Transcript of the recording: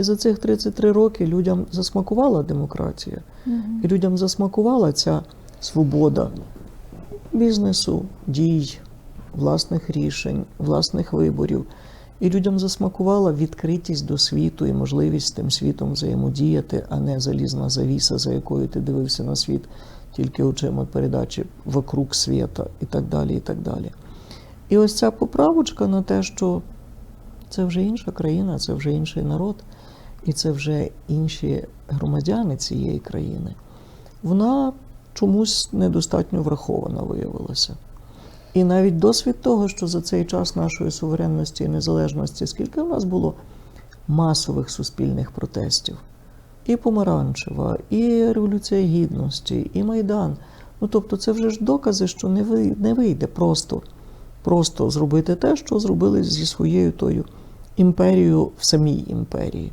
І за цих 33 роки людям засмакувала демократія, і людям засмакувала ця свобода бізнесу, дій, власних рішень, власних виборів. І людям засмакувала відкритість до світу і можливість з тим світом взаємодіяти, а не залізна завіса, за якою ти дивився на світ тільки очима передачі вокруг світа і так далі. І так далі. І ось ця поправочка на те, що це вже інша країна, це вже інший народ, і це вже інші громадяни цієї країни, вона чомусь недостатньо врахована виявилася. І навіть досвід того, що за цей час нашої суверенності і незалежності, скільки в нас було масових суспільних протестів, і Помаранчева, і Революція Гідності, і Майдан. Ну тобто, це вже ж докази, що не ви- не вийде просто, просто зробити те, що зробили зі своєю тою імперією в самій імперії.